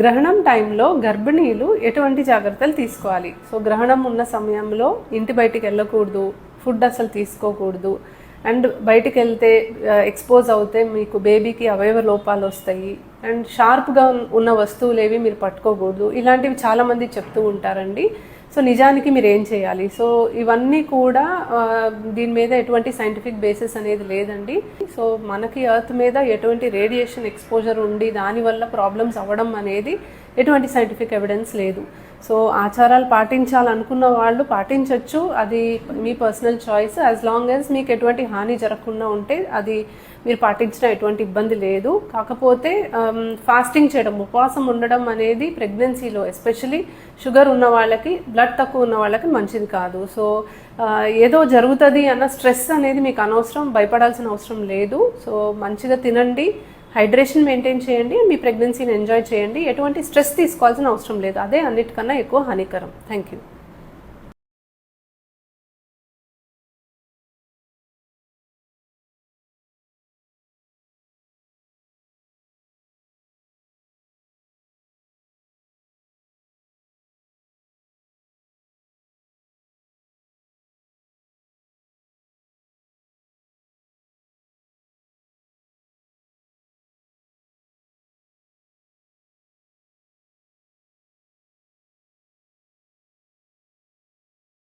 గ్రహణం టైంలో గర్భిణీలు ఎటువంటి జాగ్రత్తలు తీసుకోవాలి? సో గ్రహణం ఉన్న సమయంలో ఇంటి బయటికి వెళ్ళకూడదు ఫుడ్ అసలు తీసుకోకూడదు అండ్ బయటికి వెళ్తే ఎక్స్పోజ్ అవుతే మీకు బేబీకి అవయవ లోపాలు వస్తాయి అండ్ షార్ప్గా ఉన్న వస్తువులు ఏవి మీరు పట్టుకోకూడదు. ఇలాంటివి చాలామంది చెప్తూ ఉంటారండి. సో నిజానికి మీరు ఏం చేయాలి? సో ఇవన్నీ కూడా దీని మీద ఎటువంటి సైంటిఫిక్ బేసిస్ అనేది లేదండి. సో మనకి ఎర్త్ మీద ఎటువంటి రేడియేషన్ ఎక్స్పోజర్ ఉండి దానివల్ల ప్రాబ్లమ్స్ అవ్వడం అనేది ఎటువంటి సైంటిఫిక్ ఎవిడెన్స్ లేదు. సో ఆచారాలు పాటించాలనుకున్న వాళ్ళు పాటించవచ్చు అది మీ personal choice. As long as మీకు ఎటువంటి హాని జరగకుండా ఉంటే అది మీరు పాటించిన ఎటువంటి ఇబ్బంది లేదు. కాకపోతే Um, ఫాస్టింగ్ చేయడం ఉపవాసం ఉండడం అనేది ప్రెగ్నెన్సీలో ఎస్పెషలీ షుగర్ ఉన్న వాళ్ళకి బ్లడ్ తక్కువ ఉన్న వాళ్ళకి మంచిది కాదు. సో uh, ఏదో జరుగుతుంది అన్న స్ట్రెస్ అనేది మీకు అనవసరం భయపడాల్సిన అవసరం లేదు. సో మంచిగా తినండి హైడ్రేషన్ మెయింటైన్ చేయండి మీ ప్రెగ్నెన్సీని ఎంజాయ్ చేయండి. ఎటువంటి స్ట్రెస్ తీసుకోవాల్సిన అవసరం లేదు. అదే అన్నిటికన్నా ఎక్కువ హానికరం. Thank you